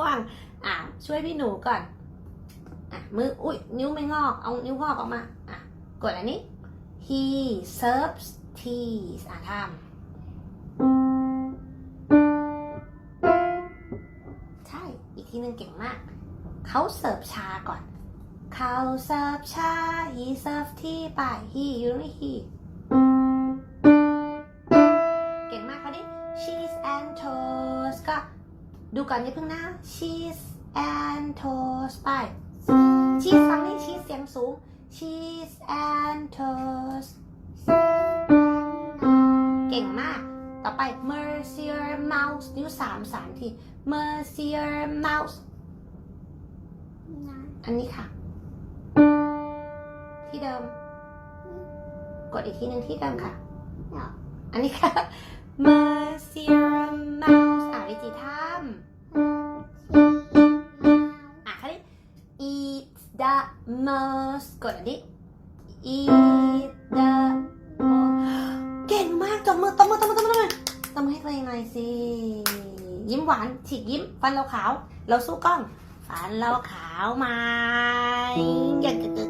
่วง อะช่วยพี่หนูก่อนอะมืออุ้ยนิ้วไม่งอกเอานิ้วงอกออกมาอะกดอันนี้ he serves tea อะทำใช่อีกทีหนึ่งเก่งมาก เขาเสิร์ฟชาก่อนเขาเสิร์ฟชา he serve tea ไป he อยู่ตรงนี้ he เก่งมากเขาดิ cheese and toast ก็ ดูก่อนอย่าเพิ่งนะ cheese and toast ไปชีสฟังนี่ชีสเสียงสูง cheese and toast เก่งมาก ต่อไป mercier mouse นิ้วสามสามที mercier mouse อันนี้ค่ะ ที่เดิม กดอีกทีหนึ่งที่เดิมค่ะ อันนี้ค่ะ mercier mouse อะ วิจิทำอะค่ะดิ eat the most กดอันนี้ eat the most เก่งมากตบมือตบมือตบมือตบมือตบมือตบมือให้ตัวเองหน่อยสิ ยิ้มหวานฉีกยิ้ม ฟันเราขาว เราสู้กล้อง ฟันเราขาวไหมเก่งเก่งเก่งเก่งเก่ง